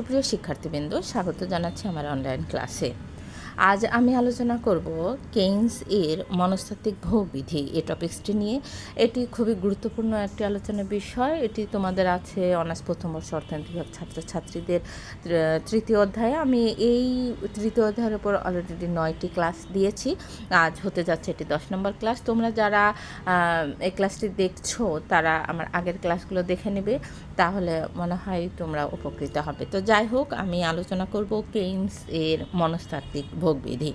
সুপ্রিয় শিক্ষার্থীবৃন্দ স্বাগত জানাচ্ছি আমার অনলাইন ক্লাসে আজ আমি আলোচনা করব কেইন্স এর মনস্তাত্ত্বিক ভোগবিধি এ টপিক্সটি নিয়ে। এটি খুবই গুরুত্বপূর্ণ একটি আলোচনার বিষয়। এটি তোমাদের আছে অনার্স প্রথম বর্ষ অর্থনীতি বিভাগ ছাত্রছাত্রীদের তৃতীয় অধ্যায়ে। আমি এই তৃতীয় অধ্যায়ের উপর অলরেডি নয়টি ক্লাস দিয়েছি। আজ হতে যাচ্ছে এটি দশ নম্বর ক্লাস। তোমরা যারা এই ক্লাসটি দেখছ, তারা আমার আগের ক্লাসগুলো দেখে নেবে। তাহলে মনে হয় তোমরা উপকৃত হবে। তো যাই হোক, আমি আলোচনা করব কেইন্স এর মনস্তাত্ত্বিক ভোগবিধি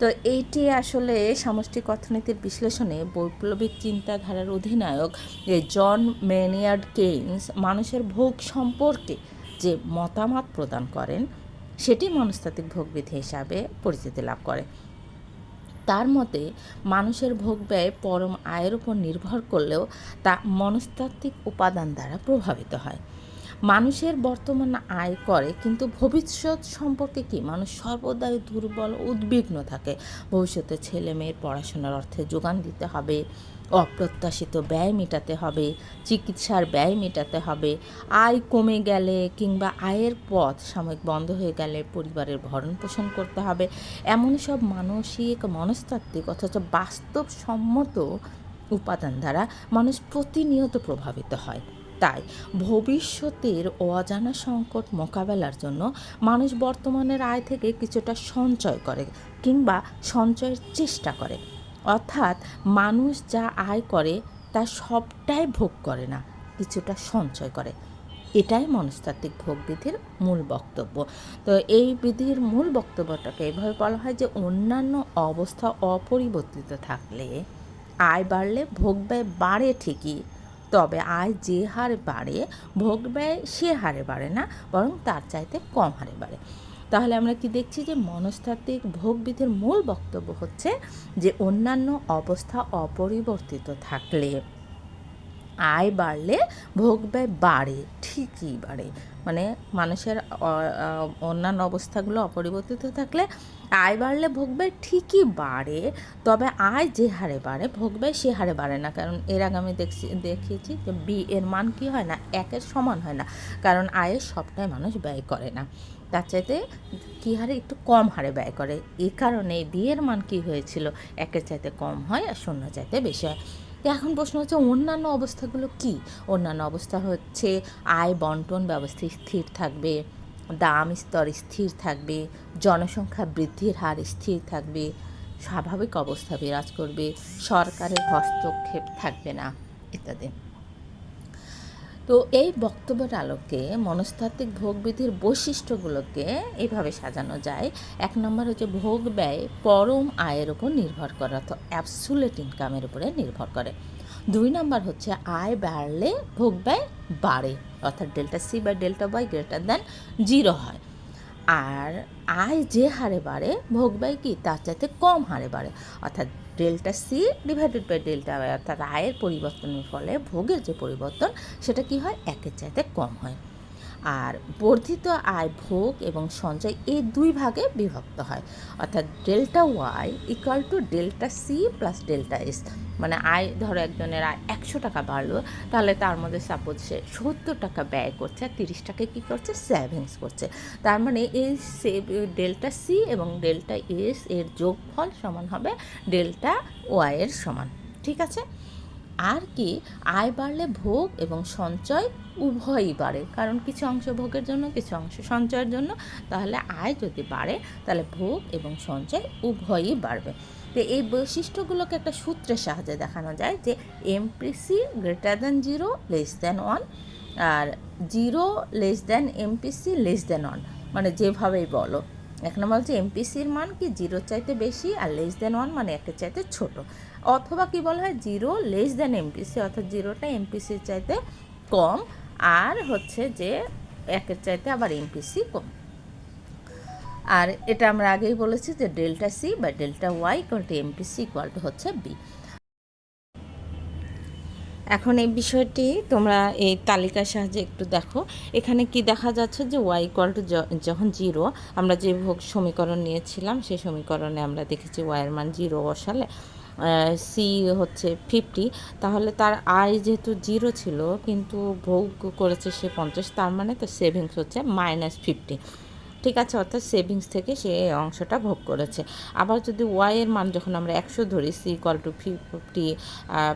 তো এইটি আসলে সামষ্টিক অর্থনীতির বিশ্লেষণে বৈপ্লবিক চিন্তাধারার অধিনায়ক যে জন মেনিয়ার্ড কেইন্স মানুষের ভোগ সম্পর্কে যে মতামত প্রদান করেন, সেটি মনস্তাত্ত্বিক ভোগবিধি হিসাবে পরিচিতি লাভ করে। তার মতে, মানুষের ভোগ ব্যয় পরম আয়ের উপর নির্ভর করলেও তা মনস্তাত্ত্বিক উপাদান দ্বারা প্রভাবিত হয়। মানুষের বর্তমান আয় করে, কিন্তু ভবিষ্যৎ সম্পর্কে কি? মানুষ সর্বদাই দুর্বল, উদ্বিগ্ন থাকে। ভবিষ্যতে ছেলে মেয়ের পড়াশোনার অর্থে যোগান দিতে হবে, অপ্রত্যাশিত ব্যয় মেটাতে হবে, চিকিৎসার ব্যয় মেটাতে হবে, আয় কমে গেলে কিংবা আয়ের পথ সাময়িক বন্ধ হয়ে গেলে পরিবারের ভরণ পোষণ করতে হবে। এমন সব মানসিক, মনস্তাত্ত্বিক অথচ বাস্তবসম্মত উপাদান দ্বারা মানুষ প্রতিনিয়ত প্রভাবিত হয়। তাই ভবিষ্যতের অজানা সংকট মোকাবেলার জন্য মানুষ বর্তমানের আয় থেকে কিছুটা সঞ্চয় করে কিংবা সঞ্চয়ের চেষ্টা করে। অর্থাৎ মানুষ যা আয় করে, তা সবটাই ভোগ করে না, কিছুটা সঞ্চয় করে। এটাই মনস্তাত্ত্বিক ভোগ বিধির মূল বক্তব্য। তো এই বিধির মূল বক্তব্যটাকে এভাবে বলা হয় যে, অন্যান্য অবস্থা অপরিবর্তিত থাকলে আয় বাড়লে ভোগ ব্যয় বাড়ে ঠিকই তবে আয় যে হারে বাড়ে, ভোগ ব্যয় সে হারে বাড়ে না, বরং তার চাইতে কম হারে বাড়ে। তাহলে আমরা কি দেখছি যে মনস্তাত্ত্বিক ভোগবিধের মূল বক্তব্য হচ্ছে যে অন্যান্য অবস্থা অপরিবর্তিত থাকলে আয় বাড়লে ভোগ ব্যয় বাড়ে, ঠিকই বাড়ে। মানে মানুষের অন্যান্য অবস্থাগুলো অপরিবর্তিত থাকলে আয় বাড়লে ভোগ ব্যয় ঠিকই বাড়ে, তবে আয় যে হারে বাড়ে, ভোগ ব্যয় সে হারে বাড়ে না। কারণ এর আগে আমি দেখছি, দেখিয়েছি যে বি, এর মান কি হয় না? একের সমান হয় না। কারণ আয়ের সবটাই মানুষ ব্যয় করে না। তার চাইতে কী হারে? একটু কম হারে ব্যয় করে। এই কারণে বিয়ের মান কি হয়েছিল? একের চাইতে কম হয় আর শূন্য চাইতে বেশি হয়। তো এখন প্রশ্ন হচ্ছে, অন্যান্য অবস্থাগুলো কি? অন্যান্য অবস্থা হচ্ছে, আয় বন্টন ব্যবস্থা স্থির থাকবে, দাম স্তর স্থির থাকবে, জনসংখ্যা বৃদ্ধির হার স্থির থাকবে, স্বাভাবিক অবস্থা বিরাজ করবে, সরকারের হস্তক্ষেপ থাকবে না, ইত্যাদি। তো এই বক্তব্যের আলোকে মনস্তাত্ত্বিক ভোগবিধির বৈশিষ্ট্যগুলোকে এইভাবে সাজানো যায়। এক নম্বর হচ্ছে ভোগ ব্যয় পরম আয়ের উপর নির্ভর করে, অর্থাৎ অ্যাবসুলেট ইনকামের উপরে নির্ভর করে। দুই নম্বর হচ্ছে আয় বাড়লে ভোগ ব্যয় বাড়ে, অর্থাৎ ডেল্টা সি বা delta Y greater than zero হয়। আর আয় যে হারে বাড়ে, ভোগ ব্যয় কি? তার চাইতে কম হারে বাড়ে, অর্থাৎ delta C divided by delta Y অর্থাৎ আয়ের পরিবর্তনের ফলে ভোগের যে পরিবর্তন, সেটা কি হয়? একের চাইতে কম হয়। আর বর্ধিত আয়, ভোগ এবং সঞ্চয় এই দুই ভাগে বিভক্ত হয়। অর্থাৎ delta Y equal to delta C plus delta S. মানে আয় ধরো একজনের আয় একশো টাকা বাড়লো, তাহলে তার মধ্যে সাপোজ সে সত্তর টাকা ব্যয় করছে আর তিরিশ টাকা কী করছে? সেভিংস করছে। তার মানে এই সেভ ডেল্টা সি এবং ডেল্টা এস এর যোগফল সমান হবে ডেল্টা ওয়াই এর সমান। ঠিক আছে? আর কি, আয় বাড়লে ভোগ এবং সঞ্চয় উভয়ই বাড়ে। কারণ কিছু অংশ ভোগের জন্য, কিছু অংশ সঞ্চয়ের জন্য। তাহলে আয় যদি বাড়ে, তাহলে ভোগ এবং সঞ্চয় উভয়ই বাড়বে। তো এই বৈশিষ্ট্যগুলোকে একটা সূত্রের সাহায্যে দেখানো যায় যে MPC greater than zero less than one আর zero less than MPC less than one মানে যেভাবেই বলো। এক নম্বর হচ্ছে এমপিসির মান কি? জিরোর চাইতে বেশি আর লেস দ্যান ওয়ান মানে একের চাইতে ছোট। অথবা কি বলা হয় জিরো লেস দ্যান এমপিসি অর্থাৎ জিরোটা এমপিসির চাইতে কম, আর হচ্ছে যে একের চাইতে আবার এমপিসি কম। আর এটা আমরা আগেই বলেছি যে ডেল্টা সি বা delta Y equal MPC equal হচ্ছে বি এখন এই বিষয়টি তোমরা এই তালিকার সাহায্যে একটু দেখো। এখানে কি দেখা যাচ্ছে যে ওয়াই ইকুয়াল টু যখন জিরো আমরা যে ভোগ সমীকরণ নিয়েছিলাম, সেই সমীকরণে আমরা দেখেছি ওয়াইয়ের মান জিরো বসালে সি হচ্ছে ফিফটি তাহলে তার আয় যেহেতু জিরো ছিল, কিন্তু ভোগ করেছে সে পঞ্চাশ, তার মানে তার সেভিংস হচ্ছে মাইনাস ফিফটি ঠিক আছে, অর্থাৎ সেভিংস থেকে সে অংশটা ভোগ করেছে। আবার যদি ওয়াইয়ের মান যখন আমরা একশো ধরি C equal to fifty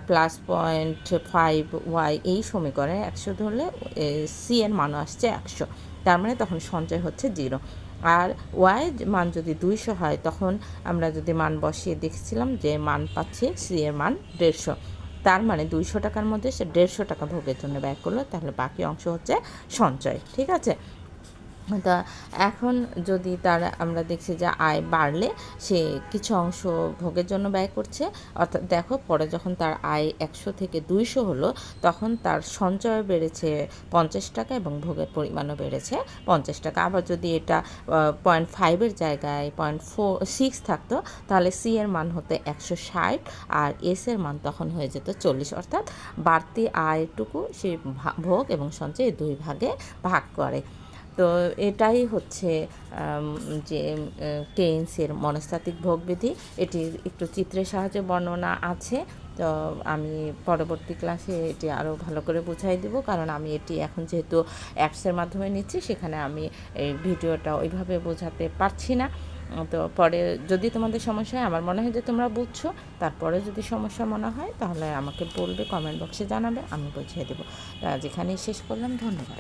plus point five Y এই সমীকরণে একশো ধরলে সি এর মানও আসছে একশো। তার মানে তখন সঞ্চয় হচ্ছে জিরো আর ওয়াই মান যদি দুইশো হয়, তখন আমরা যদি মান বসিয়ে দেখছিলাম যে মান পাচ্ছে সি এর মান দেড়শো। তার মানে দুইশো টাকার মধ্যে সে দেড়শো টাকা ভোগের জন্য ব্যয় করল, তাহলে বাকি অংশ হচ্ছে সঞ্চয়, ঠিক আছে? তা এখন যদি তার, আমরা দেখছি যে আয় বাড়লে সে কিছু অংশ ভোগের জন্য ব্যয় করছে। অর্থাৎ দেখো, পরে যখন তার আয় একশো থেকে দুইশো হলো, তখন তার সঞ্চয় বেড়েছে পঞ্চাশ টাকা এবং ভোগের পরিমাণও বেড়েছে পঞ্চাশ টাকা। আবার যদি এটা পয়েন্ট ফাইভের জায়গায় পয়েন্ট ফোর সিক্স থাকতো, তাহলে সি এর মান হতে একশো ষাট আর এস এর মান তখন হয়ে যেত চল্লিশ। অর্থাৎ বাড়তি আয়টুকু সে ভোগ এবং সঞ্চয় দুই ভাগে ভাগ করে। তো এটাই হচ্ছে যে কেইন্সের মনস্তাত্ত্বিক ভোগবিধি। এটির একটু চিত্রের সাহায্যে বর্ণনা আছে, তো আমি পরবর্তী ক্লাসে এটি আরও ভালো করে বুঝাই দেব, কারণ আমি এটি এখন যেহেতু অ্যাপসের মাধ্যমে নিচ্ছি, সেখানে আমি এই ভিডিওটা ওইভাবে বোঝাতে পারছি না। তো পরে যদি তোমাদের সমস্যা হয়, আমার মনে হয় যে তোমরা বুঝছ, তারপরে যদি সমস্যা মনে হয়, তাহলে আমাকে বলবে, কমেন্ট বক্সে জানাবে, আমি বুঝিয়ে দেবো। যেখানেই শেষ করলাম, ধন্যবাদ।